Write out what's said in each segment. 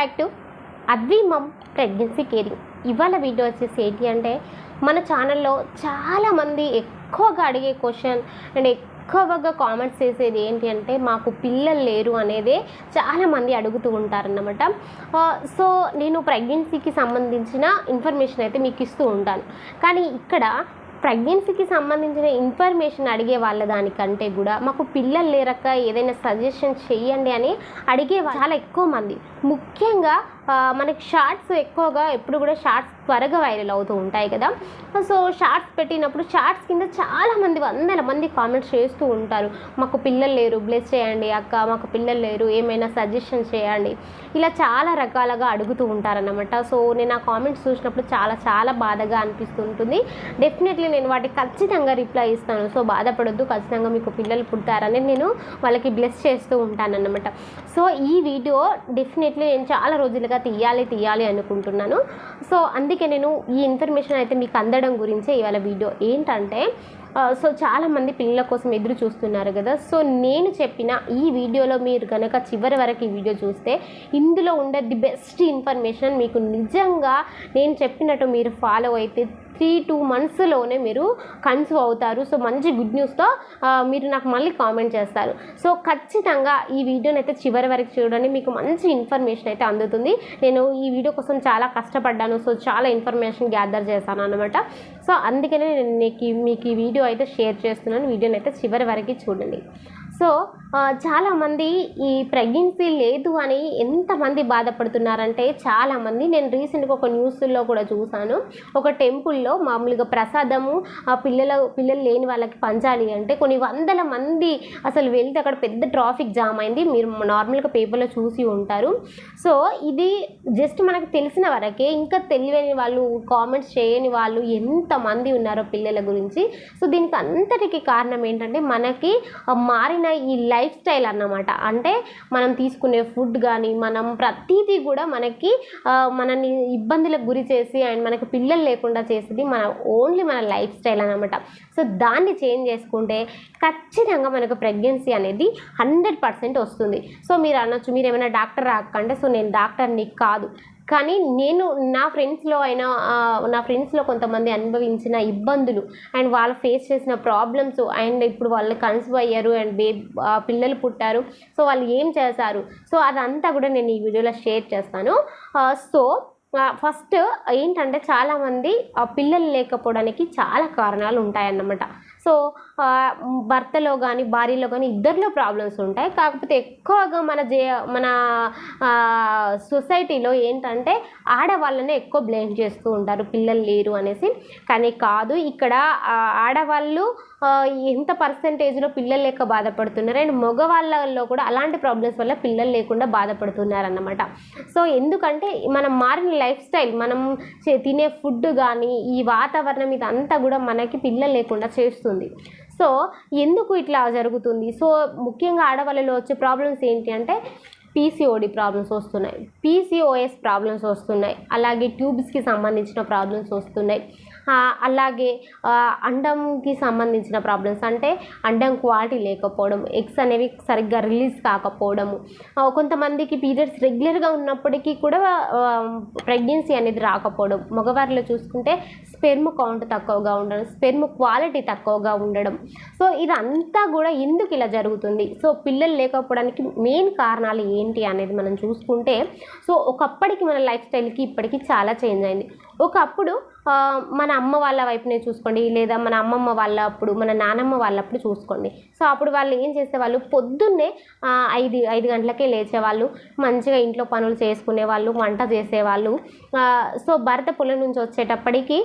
Back to Advi mum pregnancy caring. ఇవాళ video వచ్చేసి ఏంటి అంటే మన ఛానల్లో చాలామంది ఎక్కువగా అడిగే క్వశ్చన్ అండ్ ఎక్కువగా కామెంట్స్ చేసేది ఏంటి అంటే మాకు పిల్లలు లేరు అనేదే చాలామంది అడుగుతూ ఉంటారన్నమాట. సో నేను ప్రెగ్నెన్సీకి సంబంధించిన ఇన్ఫర్మేషన్ అయితే మీకు ఇస్తూ ఉంటాను. కానీ ఇక్కడ ప్రెగ్నెన్సీకి సంబంధించిన ఇన్ఫర్మేషన్ అడిగే వాళ్ళ దానికంటే కూడా మాకు పిల్లలు లేరక్క ఏదైనా సజెషన్ చెయ్యండి అని అడిగే చాలా ఎక్కువ మంది. ముఖ్యంగా మనకి షార్ట్స్ ఎక్కువగా ఎప్పుడు కూడా షార్ట్స్ త్వరగా వైరల్ అవుతూ ఉంటాయి కదా. సో షార్ట్స్ పెట్టినప్పుడు షార్ట్స్ కింద చాలామంది వందల మంది కామెంట్స్ చేస్తూ ఉంటారు. మాకు పిల్లలు లేరు బ్లెస్ చేయండి అక్క మాకు పిల్లలు లేరు ఏమైనా సజెషన్ చేయండి. ఇలా చాలా రకాలుగా అడుగుతూ ఉంటారన్నమాట. సో నేను ఆ కామెంట్స్ చూసినప్పుడు చాలా చాలా బాధగా అనిపిస్తుంటుంది. డెఫినెట్లీ నేను వాటికి ఖచ్చితంగా రిప్లై ఇస్తాను. సో బాధపడొద్దు ఖచ్చితంగా మీకు పిల్లలు పుడతారని నేను వాళ్ళకి బ్లెస్ చేస్తూ ఉంటానన్నమాట. సో ఈ వీడియో డెఫినెట్లీ నేను చాలా రోజులుగా తీయాలి తీయాలి అనుకుంటున్నాను. సో అందుకే నేను ఈ ఇన్ఫర్మేషన్ అయితే మీకు అందడం గురించే ఇవాళ వీడియో. ఏంటంటే సో చాలామంది పిల్లల కోసం ఎదురు చూస్తున్నారు కదా. సో నేను చెప్పిన ఈ వీడియోలో మీరు కనుక చివరి వరకు ఈ వీడియో చూస్తే ఇందులో ఉండే ది బెస్ట్ ఇన్ఫర్మేషన్ మీకు నిజంగా నేను చెప్పినట్టు మీరు ఫాలో అయితే త్రీ టూ మంత్స్లోనే మీరు కన్సీవ్ అవుతారు. సో మంచి గుడ్ న్యూస్తో మీరు నాకు మళ్ళీ కామెంట్ చేస్తారు. సో ఖచ్చితంగా ఈ వీడియోని అయితే చివరి వరకు చూడండి. మీకు మంచి ఇన్ఫర్మేషన్ అయితే అందుతుంది. నేను ఈ వీడియో కోసం చాలా కష్టపడ్డాను. సో చాలా ఇన్ఫర్మేషన్ గ్యాదర్ చేశాను అనమాట సో అందుకనే నేను నీకు మీకు ఈ వీడియో అయితే షేర్ చేస్తున్నాను. వీడియోని అయితే చివరి వరకు చూడండి. సో చాలామంది ఈ ప్రెగ్నెన్సీ లేదు అని ఎంతమంది బాధపడుతున్నారంటే చాలామంది. నేను రీసెంట్గా ఒక న్యూస్లో కూడా చూశాను. ఒక టెంపుల్లో మామూలుగా ప్రసాదము ఆ పిల్లల పిల్లలు లేని వాళ్ళకి పంచాలి అంటే కొన్ని వందల మంది అసలు వెళ్తే అక్కడ పెద్ద ట్రాఫిక్ జామ్ అయింది. మీరు నార్మల్గా పేపర్లో చూసి ఉంటారు. సో ఇది జస్ట్ మనకు తెలిసిన వరకే. ఇంకా తెలియని వాళ్ళు కామెంట్స్ చేయని వాళ్ళు ఎంతమంది ఉన్నారో పిల్లల గురించి. సో దీనికి అంతటికి కారణం ఏంటంటే మనకి మారిన ఈ లైఫ్ లైఫ్ స్టైల్ అన్నమాట. అంటే మనం తీసుకునే ఫుడ్ కానీ మనం ప్రతిదీ కూడా మనకి మనని ఇబ్బందులకు గురి చేసి అండ్ మనకి పిల్లలు లేకుండా చేసేది మన ఓన్లీ మన లైఫ్ స్టైల్ అన్నమాట. సో దాన్ని చేంజ్ చేసుకుంటే ఖచ్చితంగా మనకు ప్రెగ్నెన్సీ అనేది హండ్రెడ్ పర్సెంట్ వస్తుంది. సో మీరు అనొచ్చు మీరు ఏమైనా డాక్టర్ రాకంటే సో నేను డాక్టర్ని కాదు. కానీ నేను నా ఫ్రెండ్స్లో అయినా నా ఫ్రెండ్స్లో కొంతమంది అనుభవించిన ఇబ్బందులు అండ్ వాళ్ళు ఫేస్ చేసిన ప్రాబ్లమ్స్ అండ్ ఇప్పుడు వాళ్ళు కన్సీవ్ అయ్యారు అండ్ బే పిల్లలు పుట్టారు. సో వాళ్ళు ఏం చేశారు? సో అదంతా కూడా నేను ఈ వీడియోలో షేర్ చేస్తాను. సో ఫస్ట్ ఏంటంటే చాలామంది పిల్లలు లేకపోవడానికి చాలా కారణాలు ఉంటాయన్నమాట. సో భర్తలో కానీ భార్యలో కానీ ఇద్దరిలో ప్రాబ్లమ్స్ ఉంటాయి. కాకపోతే ఎక్కువగా మన జే మన సొసైటీలో ఏంటంటే ఆడవాళ్ళనే ఎక్కువ బ్లేమ్ చేస్తూ ఉంటారు. పిల్లలు లేరు అనేసి. కానీ కాదు ఇక్కడ ఆడవాళ్ళు ఎంత పర్సంటేజ్లో పిల్లలు లేక బాధపడుతున్నారు. అండ్ మగవాళ్ళలో కూడా అలాంటి ప్రాబ్లమ్స్ వల్ల పిల్లలు లేకుండా బాధపడుతున్నారు అన్నమాట సో ఎందుకంటే మనం మారిన లైఫ్ స్టైల్ మనం చే- తినే ఫుడ్ కానీ ఈ వాతావరణం ఇదంతా కూడా మనకి పిల్లలు లేకుండా చేస్తుంది సో ఎందుకు ఇట్లా జరుగుతుంది? సో ముఖ్యంగా ఆడవాళ్ళలో వచ్చే ప్రాబ్లమ్స్ ఏంటి అంటే పీసీఓడి ప్రాబ్లమ్స్ వస్తున్నాయి. పీసీఓఎస్ ప్రాబ్లమ్స్ వస్తున్నాయి. అలాగే ట్యూబ్స్కి సంబంధించిన ప్రాబ్లమ్స్ వస్తున్నాయి. అలాగే అండంకి సంబంధించిన ప్రాబ్లమ్స్ అంటే అండం క్వాలిటీ లేకపోవడం ఎగ్స్ అనేవి సరిగ్గా రిలీజ్ కాకపోవడము. కొంతమందికి పీరియడ్స్ రెగ్యులర్గా ఉన్నప్పటికీ కూడా ప్రెగ్నెన్సీ అనేది రాకపోవడం. మగవారిలో చూసుకుంటే స్పెర్మ్ కౌంట్ తక్కువగా ఉండడం స్పెర్మ్ క్వాలిటీ తక్కువగా ఉండడం. సో ఇదంతా కూడా ఎందుకు ఇలా జరుగుతుంది? సో పిల్లలు లేకపోవడానికి మెయిన్ కారణాలు ఏంటి అనేది మనం చూసుకుంటే సో ఒకప్పటికి మన లైఫ్ స్టైల్కి ఇప్పటికి చాలా చేంజ్ అయింది. ఒకప్పుడు మన అమ్మ వాళ్ళ వైపునే చూసుకోండి లేదా మన అమ్మమ్మ వాళ్ళ అప్పుడు మన నానమ్మ వాళ్ళప్పుడు చూసుకోండి. సో అప్పుడు వాళ్ళు ఏం చేసేవాళ్ళు? పొద్దున్నే ఐదు ఐదు గంటలకే లేచేవాళ్ళు మంచిగా ఇంట్లో పనులు చేసుకునేవాళ్ళు వంట చేసేవాళ్ళు. సో భర్త పొలం నుంచి వచ్చేటప్పటికి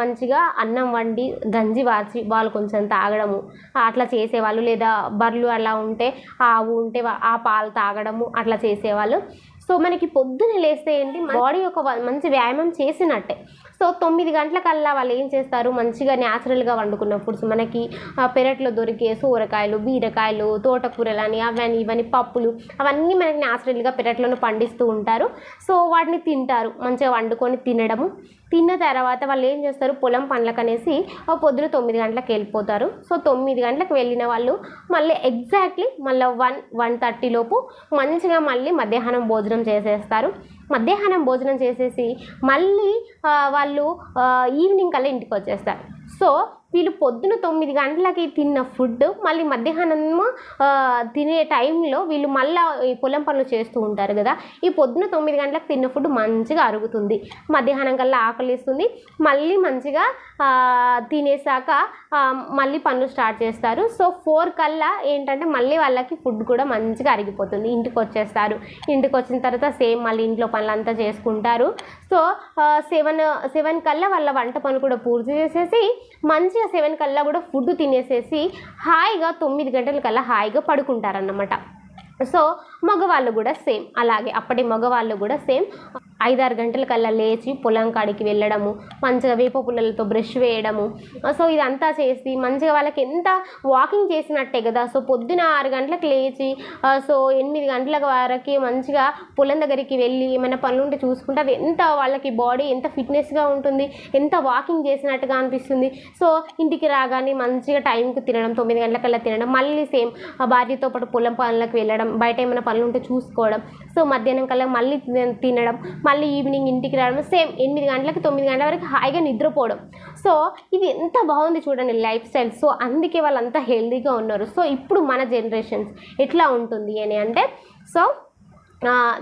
మంచిగా అన్నం వండి గంజి వార్చి వాళ్ళు కొంచెం తాగడము. అట్లా చేసేవాళ్ళు లేదా బర్రెలు అలా ఉంటే ఆవు ఉంటే ఆ పాలు తాగడము అట్లా చేసేవాళ్ళు. సో మనకి పొద్దున లేస్తే ఏంటి బాడీ ఒక మంచి వ్యాయామం చేసినట్టే. సో తొమ్మిది గంటలకల్లా వాళ్ళు ఏం చేస్తారు? మంచిగా న్యాచురల్గా వండుకున్న ఫుడ్స్ మనకి పెరట్లో దొరికే సూరకాయలు బీరకాయలు తోటకూరలు అని అవని ఇవని పప్పులు అవన్నీ మనకి న్యాచురల్గా పెరట్లోనే పండిస్తూ ఉంటారు. సో వాటిని తింటారు మంచిగా వండుకొని తినడము. తిన్న తర్వాత వాళ్ళు ఏం చేస్తారు? పొలం పనులకు అనేసి పొద్దున తొమ్మిది గంటలకు వెళ్ళిపోతారు. సో తొమ్మిది గంటలకు వెళ్ళిన వాళ్ళు మళ్ళీ ఎగ్జాక్ట్లీ మళ్ళీ వన్ వన్ థర్టీ లోపు మంచిగా మళ్ళీ మధ్యాహ్నం భోజనం చేసేస్తారు. మధ్యాహ్నం భోజనం చేసేసి మళ్ళీ వాళ్ళు ఈవినింగ్ కల్లా ఇంటికి వచ్చేస్తారు. సో వీళ్ళు పొద్దున తొమ్మిది గంటలకి తిన్న ఫుడ్ మళ్ళీ మధ్యాహ్నం తినే టైంలో వీళ్ళు మళ్ళీ ఈ పొలం పనులు చేస్తూ ఉంటారు కదా ఈ పొద్దున తొమ్మిది గంటలకు తిన్న ఫుడ్ మంచిగా అరుగుతుంది. మధ్యాహ్నం కల్లా ఆకలిస్తుంది. మళ్ళీ మంచిగా తినేసాక మళ్ళీ పనులు స్టార్ట్ చేస్తారు. సో ఫోర్ కల్లా ఏంటంటే మళ్ళీ వాళ్ళకి ఫుడ్ కూడా మంచిగా అరిగిపోతుంది. ఇంటికి వచ్చేస్తారు. ఇంటికి వచ్చిన తర్వాత సేమ్ మళ్ళీ ఇంట్లో పనులంతా చేసుకుంటారు. సో సెవెన్ సెవెన్ కల్లా వాళ్ళ వంట పని కూడా పూర్తి చేసేసి మంచిగా సెవెన్ కల్లా కూడా ఫుడ్ తినేసేసి హాయిగా తొమ్మిది గంటల కల్లా హాయిగా పడుకుంటారన్నమాట. సో మగవాళ్ళు కూడా సేమ్. అలాగే అప్పటి మగవాళ్ళు కూడా సేమ్. ఐదారు గంటల కల్లా లేచి పొలం కాడికి వెళ్ళడము మంచిగా వేప పుల్లలతో బ్రష్ వేయడము. సో ఇదంతా చేసి మంచిగా వాళ్ళకి ఎంత వాకింగ్ చేసినట్టే కదా. సో పొద్దున ఆరు గంటలకు లేచి సో ఎనిమిది గంటల వరకు మంచిగా పొలం దగ్గరికి వెళ్ళి ఏమైనా పనులు ఉంటే చూసుకుంటే అది ఎంత వాళ్ళకి బాడీ ఎంత ఫిట్నెస్గా ఉంటుంది ఎంత వాకింగ్ చేసినట్టుగా అనిపిస్తుంది. సో ఇంటికి రాగానే మంచిగా టైంకి తినడం తొమ్మిది గంటలకల్లా తినడం మళ్ళీ సేమ్ భార్యతో పాటు పొలం పనులకు వెళ్ళడం బయట ఏమైనా పనులు ఉంటే చూసుకోవడం. సో మధ్యాహ్నం కల్లా మళ్ళీ తిన- తినడం మళ్ళీ ఈవినింగ్ ఇంటికి రావడం సేమ్ ఎనిమిది గంటలకి తొమ్మిది గంటల వరకు హాయిగా నిద్రపోవడం. సో ఇది ఎంత బాగుంది చూడండి లైఫ్ స్టైల్. సో అందుకే వాళ్ళంతా హెల్తీగా ఉన్నారు. సో ఇప్పుడు మన జనరేషన్స్ ఎట్లా ఉంటుంది అని అంటే సో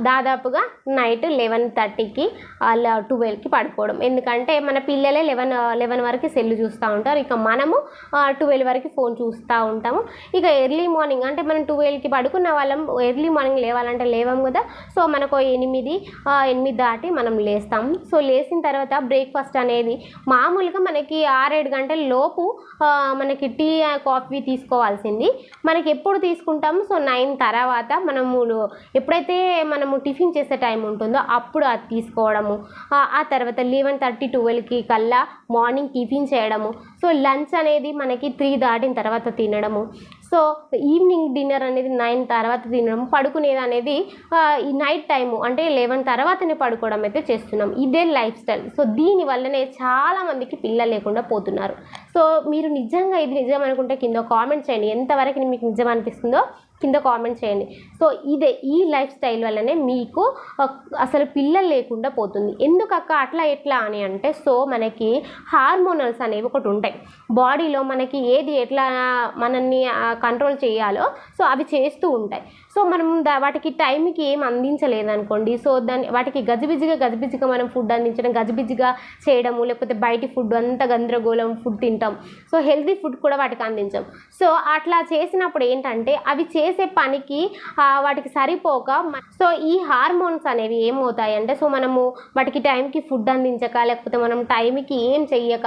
దాదాపుగా నైట్ లెవెన్ థర్టీకి అలా ట్వెల్వ్కి పడుకోవడం. ఎందుకంటే మన పిల్లలే లెవెన్ లెవెన్ వరకు సెల్ చూస్తూ ఉంటారు. ఇక మనము ట్వెల్వ్ వరకు ఫోన్ చూస్తూ ఉంటాము. ఇక ఎర్లీ మార్నింగ్ అంటే మనం ట్వెల్వ్కి పడుకున్న వాళ్ళం ఎర్లీ మార్నింగ్ లేవాలంటే లేవం కదా. సో మనకు ఎనిమిది ఎనిమిది దాటి మనం లేస్తాం. సో లేచిన తర్వాత బ్రేక్ఫాస్ట్ అనేది మామూలుగా మనకి ఆరేడు గంటల లోపు మనకి టీ కాఫీ తీసుకోవాల్సింది. మనకి ఎప్పుడు తీసుకుంటాము? సో నైన్ తర్వాత మనము ఎప్పుడైతే మనము టిఫిన్ చేసే టైం ఉంటుందో అప్పుడు అది తీసుకోవడము. ఆ తర్వాత లెవెన్ థర్టీ ట్వెల్వ్కి కల్లా మార్నింగ్ టిఫిన్ చేయడము. సో లంచ్ అనేది మనకి త్రీ దాటిన తర్వాత తినడము. సో ఈవినింగ్ డిన్నర్ అనేది నైన్ తర్వాత తినడం పడుకునేది అనేది ఈ నైట్ టైము అంటే లెవెన్ తర్వాతనే పడుకోవడం అయితే చేస్తున్నాం. ఇదే లైఫ్ స్టైల్ సో దీని వల్లనే చాలామందికి పిల్లలు లేకుండా పోతున్నారు. సో మీరు నిజంగా ఇది నిజం అనుకుంటే కింద కామెంట్ చేయండి. ఎంతవరకు మీకు నిజం అనిపిస్తుందో కింద కామెంట్ చేయండి. సో ఇదే ఈ లైఫ్ స్టైల్ వల్లనే మీకు అసలు పిల్లలు లేకుండా పోతుంది. ఎందుకక్క అట్లా ఎట్లా అని అంటే సో మనకి హార్మోనల్స్ అనేవి ఒకటి ఉంటాయి. బాడీలో మనకి ఏది ఎట్లా మనల్ని కంట్రోల్ చేయాలో. సో అవి చేస్తూ ఉంటాయి. సో మనం దా- వాటికి టైంకి ఏం అందించలేదనుకోండి. సో దాన్ని వాటికి గజిబిజిగా గజిబిజిగా మనం ఫుడ్ అందించడం గజిబిజిగా చేయడము లేకపోతే బయటి ఫుడ్ అంతా గందరగోళం ఫుడ్ తింటాం. సో హెల్తీ ఫుడ్ కూడా వాటికి అందించాం. సో అట్లా చేసినప్పుడు ఏంటంటే అవి చేసే పనికి వాటికి సరిపోక సో ఈ హార్మోన్స్ అనేవి ఏమవుతాయి అంటే సో మనము వాటికి టైంకి ఫుడ్ అందించక లేకపోతే మనం టైంకి ఏం చెయ్యక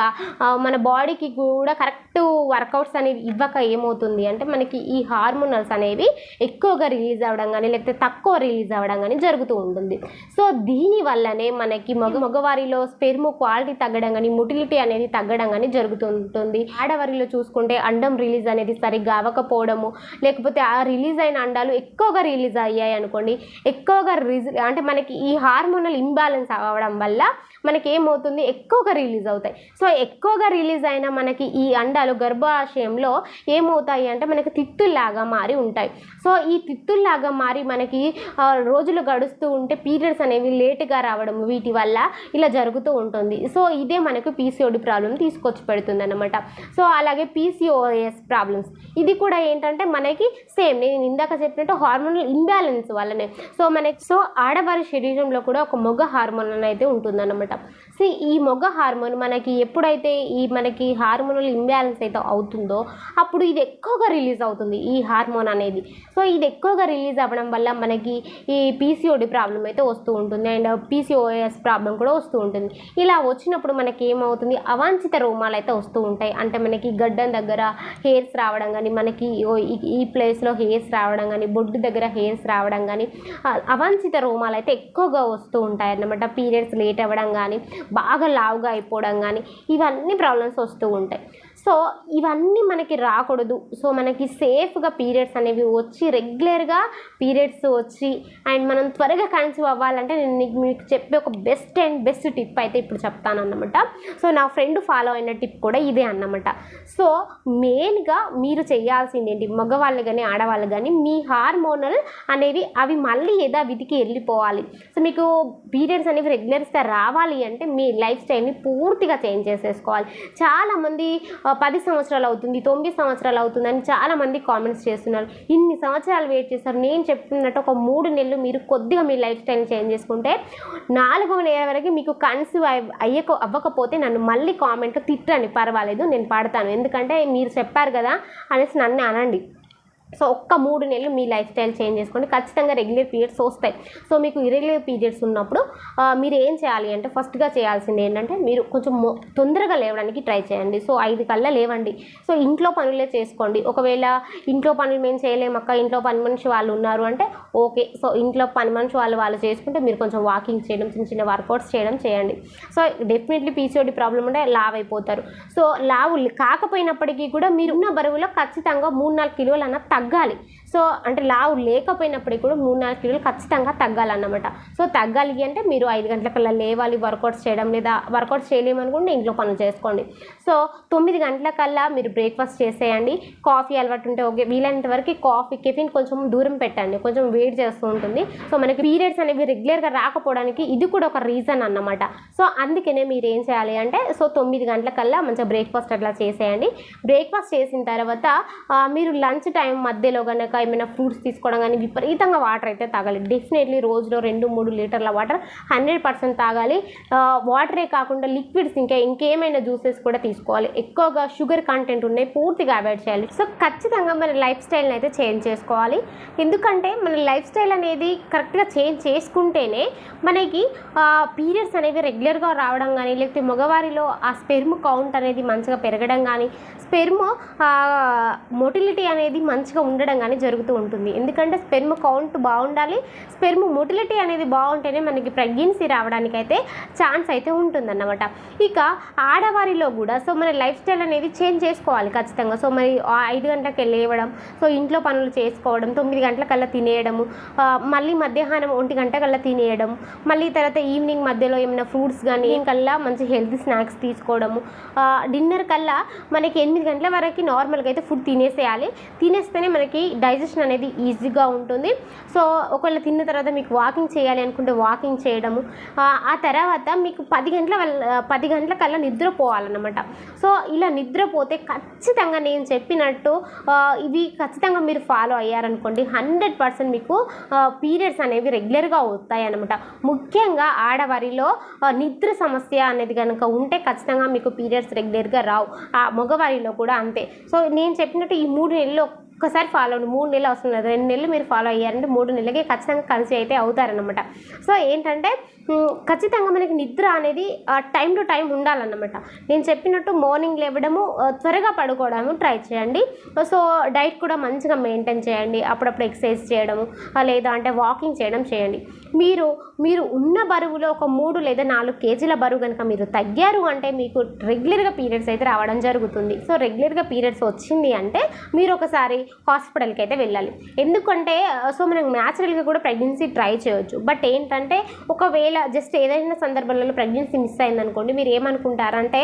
మన బాడీకి కూడా కరెక్ట్ వర్కౌట్స్ అనేవి ఇవ్వక ఏమవుతుంది అంటే మనకి ఈ హార్మోనల్స్ అనేవి ఎక్కువగా రిలీజ్ అవ్వడం కానీ లేకపోతే తక్కువ రిలీజ్ అవ్వడం కానీ జరుగుతూ ఉంటుంది. సో దీనివల్లనే మనకి మగ మగవారిలో స్పెర్మ్ క్వాలిటీ తగ్గడం కానీ మొటిలిటీ అనేది తగ్గడం కానీ జరుగుతుంటుంది ఆడవారిలో చూసుకుంటే అండం రిలీజ్ అనేది సరిగ్గా అవ్వకపోవడము లేకపోతే ఆ రిలీజ్ అయిన అండాలు ఎక్కువగా రిలీజ్ అయ్యాయి అనుకోండి ఎక్కువగా రిలీజ్ అంటే మనకి ఈ హార్మోనల్ ఇంబ్యాలెన్స్ అవ్వడం వల్ల మనకి ఏమవుతుంది ఎక్కువగా రిలీజ్ అవుతాయి. సో ఎక్కువగా రిలీజ్ అయిన మనకి ఈ అండాలు గర్భాశయంలో ఏమవుతాయి అంటే మనకి తిత్తుల్లాగా మారి ఉంటాయి. సో ఈ తిత్తుల్లాగా మారి మనకి రోజులు గడుస్తూ ఉంటే పీరియడ్స్ అనేవి లేటుగా రావడం వీటి వల్ల ఇలా జరుగుతూ ఉంటుంది. సో ఇదే మనకు పీసీఓడి ప్రాబ్లం తీసుకొచ్చి పెడుతుంది అనమాట సో అలాగే పీసీఓఎస్ ప్రాబ్లమ్స్ ఇది కూడా ఏంటంటే మనకి సేమ్ నేను ఇందాక చెప్పినట్టు హార్మోనల్ ఇంబ్యాలెన్స్ వల్లనే. సో మనకి సో ఆడవారి శరీరంలో కూడా ఒక మొగ హార్మోన్ అయితే ఉంటుందన్నమాట. సో ఈ మొగ హార్మోన్ మనకి ఎప్పుడైతే ఈ మనకి హార్మోనల్ ఇంబ్యాలెన్స్ అయితే అవుతుందో అప్పుడు ఇది ఎక్కువగా రిలీజ్ అవుతుంది ఈ హార్మోన్ అనేది. సో ఇది ఎక్కువ ఎక్కువగా రిలీజ్ అవ్వడం వల్ల మనకి ఈ పీసీఓడి ప్రాబ్లం అయితే వస్తూ ఉంటుంది. అండ్ పీసీఓఎస్ ప్రాబ్లం కూడా వస్తూ ఉంటుంది. ఇలా వచ్చినప్పుడు మనకి ఏమవుతుంది? అవాంఛిత రోమాలు అయితే వస్తూ ఉంటాయి. అంటే మనకి గడ్డం దగ్గర హెయిర్స్ రావడం కానీ మనకి ఓ ఈ- ప్లేస్లో హెయిర్స్ రావడం కానీ బొడ్డు దగ్గర హెయిర్స్ రావడం కానీ అవాంఛిత రోమాలు అయితే ఎక్కువగా వస్తూ ఉంటాయి అన్నమాట పీరియడ్స్ లేట్ అవ్వడం కానీ బాగా లావుగా అయిపోవడం కానీ ఇవన్నీ ప్రాబ్లమ్స్ వస్తూ ఉంటాయి. సో ఇవన్నీ మనకి రాకూడదు. సో మనకి సేఫ్గా పీరియడ్స్ అనేవి వచ్చి రెగ్యులర్గా పీరియడ్స్ వచ్చి అండ్ మనం త్వరగా కన్సీవ్ అవ్వాలంటే నేను మీకు చెప్పే ఒక బెస్ట్ అండ్ బెస్ట్ టిప్ అయితే ఇప్పుడు చెప్తాను అన్నమాట సో నా ఫ్రెండ్ ఫాలో అయిన టిప్ కూడా ఇదే అన్నమాట. సో మెయిన్గా మీరు చేయాల్సింది ఏంటి? మగవాళ్ళు కానీ ఆడవాళ్ళు కానీ మీ హార్మోనల్ అనేవి అవి మళ్ళీ యథావిధికి వెళ్ళిపోవాలి. సో మీకు పీరియడ్స్ అనేవి రెగ్యులర్స్గా రావాలి అంటే మీ లైఫ్ స్టైల్ని పూర్తిగా చేంజ్ చేసేసుకోవాలి. చాలామంది పది సంవత్సరాలు అవుతుంది తొమ్మిది సంవత్సరాలు అవుతుందని చాలామంది కామెంట్స్ చేస్తున్నారు. ఇన్ని సంవత్సరాలు వెయిట్ చేస్తారు నేను చెప్తున్నట్టు ఒక మూడు నెలలు మీరు కొద్దిగా మీ లైఫ్ స్టైల్ చేంజ్ చేసుకుంటే నాలుగవ నెల వరకు మీకు కన్సీవ్ అయ్యక అవ్వకపోతే నన్ను మళ్ళీ కామెంట్ తిట్టండి. పర్వాలేదు నేను పడతాను. ఎందుకంటే మీరు చెప్పారు కదా అనేసి నన్ను అనండి. సో ఒక్క మూడు నెలలు మీ లైఫ్ స్టైల్ చేంజ్ చేసుకోండి. ఖచ్చితంగా రెగ్యులర్ పీరియడ్స్ వస్తాయి. సో మీకు ఇరెగ్యులర్ పీరియడ్స్ ఉన్నప్పుడు మీరు ఏం చేయాలి అంటే ఫస్ట్గా చేయాల్సింది ఏంటంటే మీరు కొంచెం మొ- తొందరగా లేవడానికి ట్రై చేయండి. సో ఐదు కల్లా లేవండి. సో ఇంట్లో పనులే చేసుకోండి. ఒకవేళ ఇంట్లో పనులు మేము చేయలేమక్క ఇంట్లో పని మనిషి వాళ్ళు ఉన్నారు అంటే ఓకే. సో ఇంట్లో పని మనిషి వాళ్ళు వాళ్ళు చేసుకుంటే మీరు కొంచెం వాకింగ్ చేయడం చిన్న చిన్న వర్కౌట్స్ చేయడం చేయండి. సో డెఫినెట్లీ పీసీఓడి ప్రాబ్లం ఉంటే లావ్ అయిపోతారు సో లావు కాకపోయినప్పటికీ కూడా మీరు ఉన్న బరువులో ఖచ్చితంగా మూడు నాలుగు కిలోలు అన్న తగ్గాలి. సో అంటే లావు లేకపోయినప్పటికీ కూడా మూడు నాలుగు కిలోలు ఖచ్చితంగా తగ్గాలన్నమాట. సో తగ్గాలి అంటే మీరు ఐదు గంటలకల్లా లేవాలి వర్కౌట్స్ చేయడం లేదా వర్కౌట్స్ చేయలేమనుకుంటే ఇంట్లో పనులు చేసుకోండి. సో తొమ్మిది గంటలకల్లా మీరు బ్రేక్ఫాస్ట్ చేసేయండి. కాఫీ అలవాటు ఉంటే ఓకే. వీలైనంత వరకు కాఫీ కెఫిన్ కొంచెం దూరం పెట్టండి. కొంచెం వెయిట్ చేస్తూ ఉంటుంది. సో మనకి పీరియడ్స్ అనేవి రెగ్యులర్గా రాకపోవడానికి ఇది కూడా ఒక రీజన్ అన్నమాట. సో అందుకనే మీరు ఏం చేయాలి అంటే సో తొమ్మిది గంటలకల్లా మంచిగా బ్రేక్ఫాస్ట్ అట్లా చేసేయండి. బ్రేక్ఫాస్ట్ చేసిన తర్వాత మీరు లంచ్ టైం మధ్యలో కనుక ఏమైనా ఫ్రూట్స్ తీసుకోవడం కానీ విపరీతంగా వాటర్ అయితే తాగాలి. డెఫినెట్లీ రోజులో రెండు మూడు లీటర్ల వాటర్ హండ్రెడ్ పర్సెంట్ తాగాలి. వాటరే కాకుండా లిక్విడ్స్ ఇంకా ఇంకేమైనా జ్యూసెస్ కూడా తీసుకోవాలి. ఎక్కువగా షుగర్ కంటెంట్ ఉన్నాయి పూర్తిగా అవాయిడ్ చేయాలి. సో ఖచ్చితంగా మన లైఫ్ స్టైల్ని అయితే చేంజ్ చేసుకోవాలి. ఎందుకంటే మన లైఫ్ స్టైల్ అనేది కరెక్ట్గా చేంజ్ చేసుకుంటేనే మనకి పీరియడ్స్ అనేవి రెగ్యులర్గా రావడం కానీ లేకపోతే మగవారిలో ఆ స్పెర్మ్ కౌంట్ అనేది మంచిగా పెరగడం కానీ స్పెర్మ్ మొటిలిటీ అనేది మంచిగా ఉండడం కానీ జరుగుతూ ఉంటుంది. ఎందుకంటే స్పెర్మ్ కౌంట్ బాగుండాలి. స్పెర్మ్ మొటిలిటీ అనేది బాగుంటేనే మనకి ప్రెగ్నెన్సీ రావడానికి అయితే ఛాన్స్ అయితే ఉంటుందన్నమాట. ఇక ఆడవారిలో కూడా సో మన లైఫ్ స్టైల్ అనేది చేంజ్ చేసుకోవాలి ఖచ్చితంగా. సో మరి ఐదు గంటలకు లేవడం సో ఇంట్లో పనులు చేసుకోవడం తొమ్మిది గంటలకల్లా తినేయడము మళ్ళీ మధ్యాహ్నం ఒంటి గంటకల్లా తినేయడం మళ్ళీ తర్వాత ఈవినింగ్ మధ్యలో ఏమైనా ఫ్రూట్స్ కానీ కల్లా మంచి హెల్తీ స్నాక్స్ తీసుకోవడము డిన్నర్ కల్లా మనకి ఎనిమిది గంటల వరకు నార్మల్గా అయితే ఫుడ్ తినేసేయాలి. తినేస్తేనే మనకి డైజెషన్ అనేది ఈజీగా ఉంటుంది. సో ఒకవేళ తిన్న తర్వాత మీకు వాకింగ్ చేయాలి అనుకుంటే వాకింగ్ చేయడము ఆ, తర్వాత మీకు పది గంటల వల్ల పది గంటల కల్లా నిద్రపోవాలన్నమాట సో ఇలా నిద్రపోతే ఖచ్చితంగా నేను చెప్పినట్టు ఇవి ఖచ్చితంగా మీరు ఫాలో అయ్యారనుకోండి హండ్రెడ్ పర్సెంట్ మీకు పీరియడ్స్ అనేవి రెగ్యులర్గా వస్తాయి అనమాట ముఖ్యంగా ఆడవారిలో నిద్ర సమస్య అనేది కనుక ఉంటే ఖచ్చితంగా మీకు పీరియడ్స్ రెగ్యులర్గా రావు. ఆ మగవారిలో కూడా అంతే. సో నేను చెప్పినట్టు ఈ మూడు నెలల్లో ఒక్కసారి ఫాలో అవ్వండి. మూడు నెలలు అవసరం లేదు. రెండు నెలలు మీరు ఫాలో అయ్యారంటే మూడు నెలలకి ఖచ్చితంగా కలిసి అయితే అవుతారనమాట సో ఏంటంటే ఖచ్చితంగా మనకి నిద్ర అనేది టైం టు టైం ఉండాలన్నమాట. నేను చెప్పినట్టు మార్నింగ్ లేవడము త్వరగా పడుకోవడము ట్రై చేయండి. సో డైట్ కూడా మంచిగా మెయింటైన్ చేయండి. అప్పుడప్పుడు ఎక్సర్సైజ్ చేయడము లేదా అంటే వాకింగ్ చేయడం చేయండి. మీరు మీరు ఉన్న బరువులో ఒక మూడు లేదా నాలుగు కేజీల బరువు కనుక మీరు తగ్గారు అంటే మీకు రెగ్యులర్గా పీరియడ్స్ అయితే రావడం జరుగుతుంది. సో రెగ్యులర్గా పీరియడ్స్ వచ్చింది అంటే మీరు ఒకసారి హాస్పిటల్కి అయితే వెళ్ళాలి. ఎందుకంటే సో మనం న్యాచురల్గా కూడా ప్రెగ్నెన్సీ ట్రై చేయొచ్చు. బట్ ఏంటంటే ఒకవేళ జస్ట్ ఏదైనా సందర్భాలలో ప్రెగ్నెన్సీ మిస్ అయిందనుకోండి మీరు ఏమనుకుంటారంటే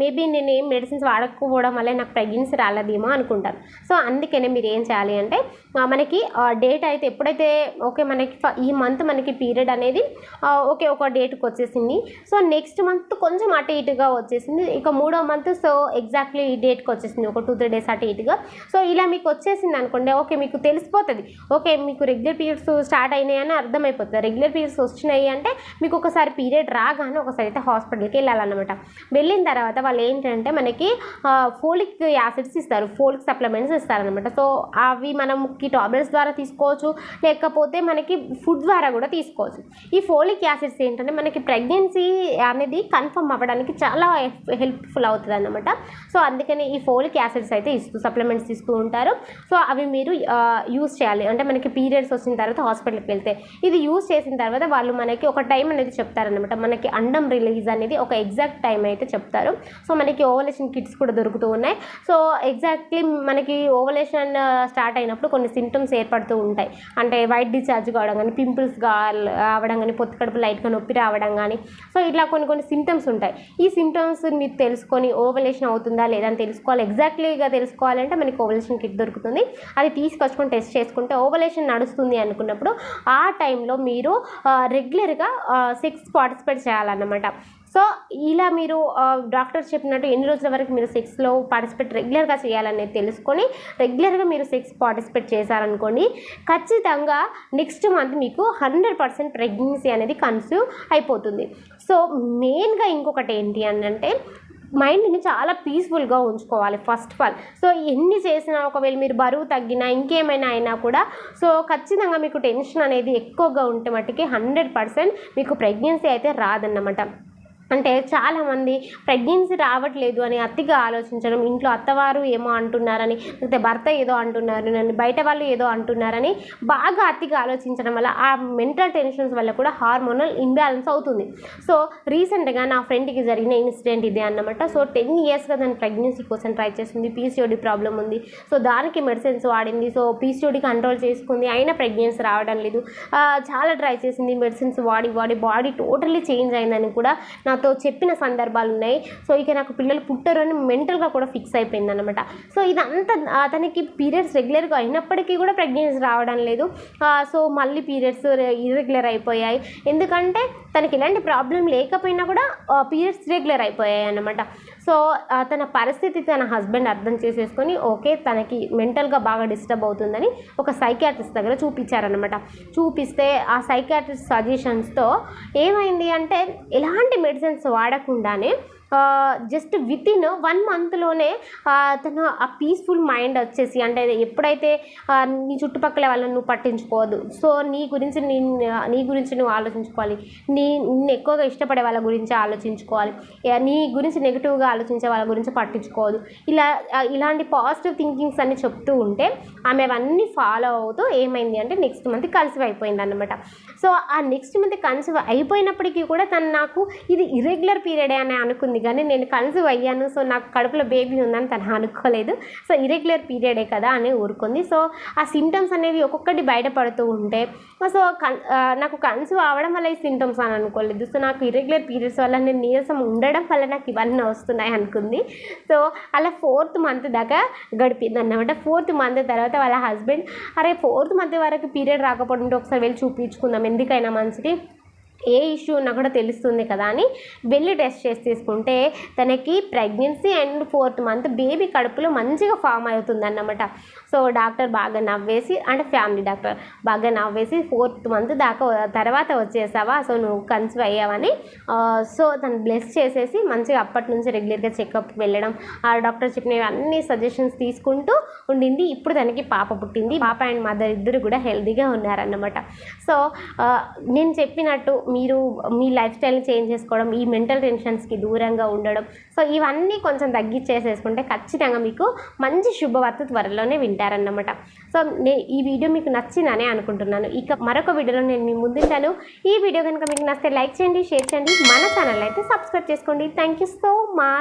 మేబీ నేను ఏం మెడిసిన్స్ వాడకపోవడం వల్ల నాకు ప్రెగ్నెన్సీ రాలేదేమో అనుకుంటారు. సో అందుకనే మీరు ఏం చేయాలి అంటే మనకి డేట్ అయితే ఎప్పుడైతే ఓకే మనకి ఈ మంత్ మనకి పీరియడ్ అనేది ఓకే ఒక డేట్కి వచ్చేసింది. సో నెక్స్ట్ మంత్ కొంచెం అటు ఇటుగా వచ్చేసింది. ఇక మూడో మంత్ సో ఎగ్జాక్ట్లీ ఈ డేట్కి వచ్చేసింది. ఒక టూ త్రీ డేస్ అటు ఇటుగా. సో ఇలా మీకు వచ్చేసింది అనుకోండి ఓకే మీకు తెలిసిపోతుంది. ఓకే మీకు రెగ్యులర్ పీరియడ్స్ స్టార్ట్ అయినాయని అర్థమైపోతుంది. రెగ్యులర్ పీరియడ్స్ వచ్చినాయి అంటే మీకు ఒకసారి పీరియడ్ రాగానే ఒకసారి అయితే హాస్పిటల్కి వెళ్ళాలన్నమాట. వెళ్ళిన తర్వాత వాళ్ళు ఏంటంటే మనకి ఫోలిక్ యాసిడ్స్ ఇస్తారు ఫోలిక్ సప్లిమెంట్స్ ఇస్తారనమాట సో అవి మనకి టాబ్లెట్స్ ద్వారా తీసుకోవచ్చు లేకపోతే మనకి ఫుడ్ ద్వారా కూడా తీసుకోవచ్చు. ఈ ఫోలిక్ యాసిడ్స్ ఏంటంటే మనకి ప్రెగ్నెన్సీ అనేది కన్ఫర్మ్ అవ్వడానికి చాలా హెల్ప్ఫుల్ అవుతుంది అనమాట సో అందుకని ఈ ఫోలిక్ యాసిడ్స్ అయితే ఇస్తూ సప్లిమెంట్స్ ఇస్తూ ఉంటారు. ఉంటారు సో అవి మీరు యూస్ చేయాలి. అంటే మనకి పీరియడ్స్ వచ్చిన తర్వాత హాస్పిటల్కి వెళ్తే ఇది యూస్ చేసిన తర్వాత వాళ్ళు మనకి ఒక టైం అనేది చెప్తారనమాట మనకి అండం రిలీజ్ అనేది ఒక ఎగ్జాక్ట్ టైం అయితే చెప్తారు. సో మనకి ఓవలేషన్ కిట్స్ కూడా దొరుకుతూ ఉన్నాయి. సో ఎగ్జాక్ట్లీ మనకి ఓవలేషన్ స్టార్ట్ అయినప్పుడు కొన్ని సిమ్టమ్స్ ఏర్పడుతూ ఉంటాయి. అంటే వైట్ డిశ్చార్జ్ కావడం కానీ పింపుల్స్ రావడం కానీ పొత్తి కడుపు లైట్గా నొప్పి రావడం కానీ సో ఇట్లా కొన్ని కొన్ని సిమ్టమ్స్ ఉంటాయి. ఈ సిమ్టమ్స్ మీరు తెలుసుకొని ఓవలేషన్ అవుతుందా లేదా అని తెలుసుకోవాలి. ఎగ్జాక్ట్లీగా తెలుసుకోవాలంటే మనకి ఓవలేషన్ కిట్ దొరుకుతుంది. అది తీసుకొచ్చుకొని టెస్ట్ చేసుకుంటే ఓవలేషన్ నడుస్తుంది అనుకున్నప్పుడు ఆ టైంలో మీరు రెగ్యులర్ రెగ్యులర్గా సెక్స్ పార్టిసిపేట్ చేయాలన్నమాట. సో ఇలా మీరు డాక్టర్ చెప్పినట్టు ఎన్ని రోజుల వరకు మీరు సెక్స్లో పార్టిసిపేట్ రెగ్యులర్గా చేయాలనేది తెలుసుకొని రెగ్యులర్గా మీరు సెక్స్ పార్టిసిపేట్ చేశారనుకోండి ఖచ్చితంగా నెక్స్ట్ మంత్ మీకు హండ్రెడ్ పర్సెంట్ ప్రెగ్నెన్సీ అనేది కన్సీవ్ అయిపోతుంది. సో మెయిన్గా ఇంకొకటి ఏంటి అని అంటే మైండ్ని చాలా పీస్ఫుల్గా ఉంచుకోవాలి ఫస్ట్ ఆఫ్ ఆల్. సో ఎన్ని చేసినా ఒకవేళ మీరు బరువు తగ్గినా ఇంకేమైనా అయినా కూడా సో ఖచ్చితంగా మీకు టెన్షన్ అనేది ఎక్కువగా ఉంటే మట్టుకి హండ్రెడ్ పర్సెంట్ మీకు ప్రెగ్నెన్సీ అయితే రాదన్నమాట. అంటే చాలామంది ప్రెగ్నెన్సీ రావట్లేదు అని అతిగా ఆలోచించడం ఇంట్లో అత్తవారు ఏమో అంటున్నారని లేకపోతే భర్త ఏదో అంటున్నారు నన్ను బయట వాళ్ళు ఏదో అంటున్నారని బాగా అతిగా ఆలోచించడం వల్ల ఆ మెంటల్ టెన్షన్స్ వల్ల కూడా హార్మోనల్ ఇంబ్యాలెన్స్ అవుతుంది. సో రీసెంట్గా నా ఫ్రెండ్కి జరిగిన ఇన్సిడెంట్ ఇదే అన్నమాట. సో టెన్ ఇయర్స్గా దాని ప్రెగ్నెన్సీ కోసం ట్రై చేస్తుంది పీసీఓడి ప్రాబ్లం ఉంది. సో దానికి మెడిసిన్స్ వాడింది. సో పీసీఓడి కంట్రోల్ చేసుకుంది. అయినా ప్రెగ్నెన్సీ రావడం లేదు. చాలా ట్రై చేసింది మెడిసిన్స్ వాడి వాడి బాడీ టోటల్లీ చేంజ్ అయిందని కూడా నాతో చెప్పిన సందర్భాలు ఉన్నాయి సో ఇక నాకు పిల్లలు పుట్టరు అని మెంటల్గా కూడా ఫిక్స్ అయిపోయింది అనమాట సో ఇదంతా అతనికి పీరియడ్స్ రెగ్యులర్గా అయినప్పటికీ కూడా ప్రెగ్నెన్సీ రావడం లేదు. సో మళ్ళీ పీరియడ్స్ ఇర్రెగ్యులర్ అయిపోయాయి. ఎందుకంటే తనకి ఎలాంటి ప్రాబ్లం లేకపోయినా కూడా పీరియడ్స్ రెగ్యులర్ అయిపోయాయి అనమాట సో తన పరిస్థితి తన హస్బెండ్ అర్థం చేసేసుకొని ఓకే తనకి మెంటల్గా బాగా డిస్టర్బ్ అవుతుందని ఒక సైకాట్రిస్ట్ దగ్గర చూపించారనమాట చూపిస్తే ఆ సైకాట్రిస్ట్ సజెషన్స్తో ఏమైంది అంటే ఎలాంటి మెడిసిన్స్ వాడకుండానే జస్ట్ విత్ ఇన్ వన్ మంత్లోనే తను ఆ పీస్ఫుల్ మైండ్ వచ్చేసి అంటే ఎప్పుడైతే నీ చుట్టుపక్కల వాళ్ళని నువ్వు పట్టించుకోవద్దు. సో నీ గురించి నీ నీ గురించి నువ్వు ఆలోచించుకోవాలి. నీ నిన్ను ఎక్కువగా ఇష్టపడే వాళ్ళ గురించి ఆలోచించుకోవాలి. నీ గురించి నెగిటివ్గా ఆలోచించే వాళ్ళ గురించి పట్టించుకోవద్దు. ఇలా ఇలాంటి పాజిటివ్ థింకింగ్స్ అన్ని చెప్తూ ఉంటే ఆమె అవన్నీ ఫాలో అవుతూ ఏమైంది అంటే నెక్స్ట్ మంత్ కన్సీవ్ అయిపోయింది అనమాట సో ఆ నెక్స్ట్ మంత్ కన్సీవ్ అయిపోయినప్పటికీ కూడా తను నాకు ఇది ఇర్రెగ్యులర్ పీరియడే అని అనుకుంది. కానీ నేను కన్సీవ్ అయ్యాను. సో నాకు కడుపులో బేబీ ఉందని తను అనుకోలేదు. సో ఇరెగ్యులర్ పీరియడే కదా అని ఊరుకుంది. సో ఆ సిమ్టమ్స్ అనేవి ఒక్కొక్కటి బయటపడుతూ ఉంటే సో కన్ నాకు కన్సీవ్ అవ్వడం వల్ల ఈ సిమ్టమ్స్ అని అనుకోలేదు. సో నాకు ఇరెగ్యులర్ పీరియడ్స్ వల్ల నేను నీరసం ఉండడం వల్ల నాకు ఇవన్నీ వస్తున్నాయి అనుకుంది. సో అలా ఫోర్త్ మంత్ దాకా గడిపింది అన్నమాట ఫోర్త్ మంత్ తర్వాత వాళ్ళ హస్బెండ్ అరే ఫోర్త్ మంత్ వరకు పీరియడ్ రాకపోతుంటే ఒకసారి వెళ్ళి చూపించుకుందాం. ఎందుకైనా మంచిది ఏ ఇష్యూ ఉన్నా కూడా తెలుస్తుంది కదా అని వెళ్ళి టెస్ట్ చేసి తీసుకుంటే తనకి pregnancy and fourth month baby కడుపులో మంచిగా ఫామ్ అవుతుంది అన్నమాట సో డాక్టర్ బాగా నవ్వేసి అంటే ఫ్యామిలీ డాక్టర్ బాగా నవ్వేసి ఫోర్త్ మంత్ దాకా తర్వాత వచ్చేసావా? సో నువ్వు కన్సీవ్ అయ్యావని సో తను బ్లెస్ చేసేసి మంచిగా అప్పటి నుంచి రెగ్యులర్గా చెకప్ వెళ్ళడం ఆ డాక్టర్ చెప్పినవి అన్ని సజెషన్స్ తీసుకుంటూ ఉండింది. ఇప్పుడు తనకి పాప పుట్టింది. పాప అండ్ మదర్ ఇద్దరు కూడా హెల్తీగా ఉన్నారన్నమాట. సో నేను చెప్పినట్టు మీరు మీ లైఫ్ స్టైల్ని చేంజ్ చేసుకోవడం ఈ మెంటల్ టెన్షన్స్కి దూరంగా ఉండడం. సో ఇవన్నీ కొంచెం తగ్గించేసేసుకుంటే ఖచ్చితంగా మీకు మంచి శుభవార్త త్వరలోనే వింటారన్నమాట. సో నే ఈ వీడియో మీకు నచ్చిందనే అనుకుంటున్నాను. ఇక మరొక వీడియోలో నేను మీ ముందుంటాను. ఈ వీడియో కనుక మీకు నచ్చితే లైక్ చేయండి షేర్ చేయండి. మన ఛానల్ అయితే సబ్స్క్రైబ్ చేసుకోండి. Thank you so much.